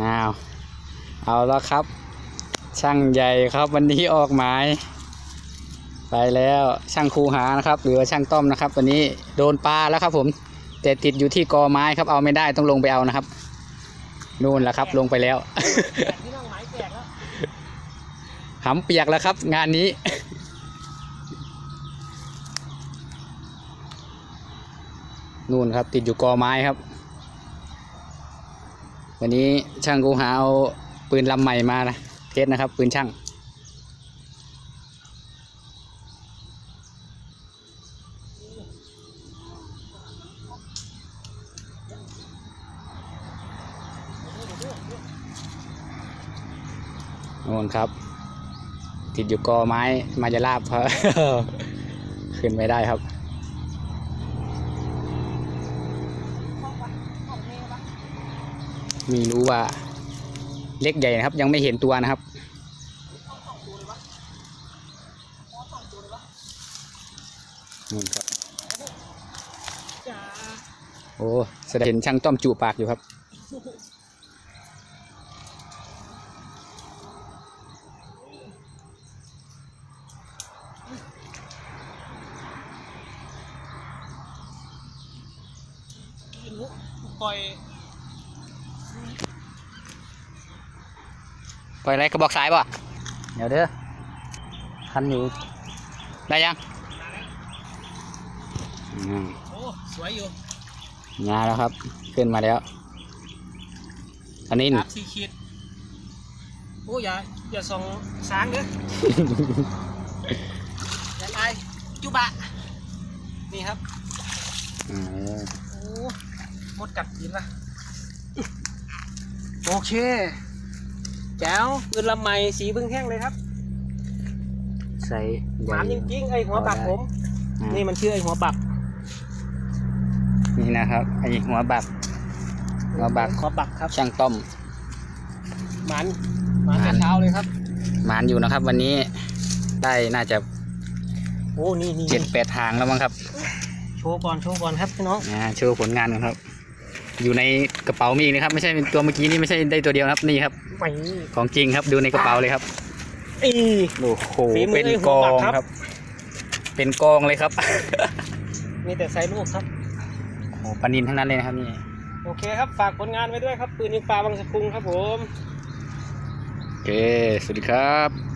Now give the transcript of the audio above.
อ้าว เอาแล้วครับ ช่างใหญ่ครับวันนี้ออกหมาย ไปแล้วช่างคูหานะครับ หรือว่าช่างต้อมนะครับ วันนี้โดนปลาแล้วครับ ผม แต่ติดอยู่ที่กอไม้ครับ เอาไม่ได้ต้องลงไปเอานะครับ นู่นแหละครับ ลงไปแล้วพี่น้องหมายแจกแล้วหำเปียกแล้วครับ งานนี้นู่นครับ ติดอยู่กอไม้ครับ วันนี้ช่างกูหาเอาปืนลำใหม่มานะเทสนะครับ ปืนช่างนู่นครับ ติดอยู่กอไม้มาจะลาบครับขึ้นไม่ได้ครับ ม่รู้ว่าเล็กใหญ่นะครับ ยังไม่เห็นตัวนะครับนู่ครับโอ้แสดงเห็นช่างต้อมจูปากอยู่ครับปล่อย ปล่อยอะไรกระบอกสายป่ะเดี๋ยวเด้อคันอยู่ ได้ยังอืมโอ้สวยอยู่งาแล้วครับ ขึ้นมาแล้ว อันนี้สามสี่ขีดโอ้อย่าอย่าส่องช้างเด้ออย่าไล่จุบะ นี่ครับอืมโอ้มดกัดกินละโอเค แจ๋วปืนลำใหม่สีบึ้งแห้งเลยครับใส่หมานจริงๆไอหัวบักผม นี่มันชื่อไอหัวบักนี่นะครับไอหัวบักหัวบักหัวบักครับช่างต้อมหมันหมันหมานแต่เช้าเลยครับหมานอยู่นะครับ วันนี้ได้น่าจะโอ้นี่นี่เจ็ดแปดทางแล้วมั้งครับ โชว์ก่อนโชว์ก่อนครับพี่น้องนะโชว์ผลงานกันครับ อยู่ในกระเป๋ามีอีกนะครับ ไม่ใช่เป็นตัวเมื่อกี้นี่ไม่ใช่ได้ตัวเดียวนะครับนี่ครับ ไปของจริงครับดูในกระเป๋าเลยครับอี โอ้โหฝีมือเป็นไอ้หักวอบักงครับ ครับ เป็นกองเลยครับ มีแต่ไซส์ลูกครับ โอ้โหปลานินทั้งนั้นเลยนะครับนี่โอเคครับ ฝากผลงานไว้ด้วยครับ ปืนยิงปลาบางสะพุงครับผม โอเคสวัสดีครับ